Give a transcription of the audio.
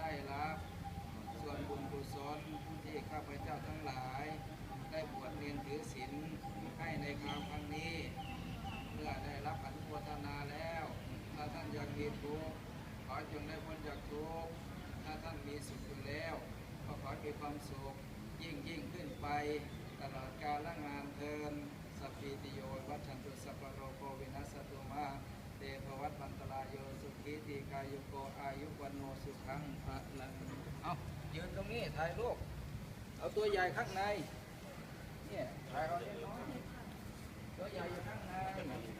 ได้รับ ส่วนบุญกุศลที่ข้าพเจ้าทั้งหลาย ได้บวชเรียนถือศีลให้ในคราวครั้งนี้ เมื่อได้รับอนุโมทนาแล้วถ้าท่านยังมีทุกข์ขอจงได้พ้นจากทุกข์ถ้าท่านมีสุขอยู่แล้วก็ขอให้ความสุขยิ่งยิ่งขึ้นไป ตลอดกาละงานเทิน โยสุขีติกายุโกอายุวันโนสุขังพระลังเอายืนตรงนี้ถ่ายรูปเอาตัวใหญ่ข้างในเนี่ยถ่ายเอาเล็กน้อยตัวใหญ่อยู่ข้างใน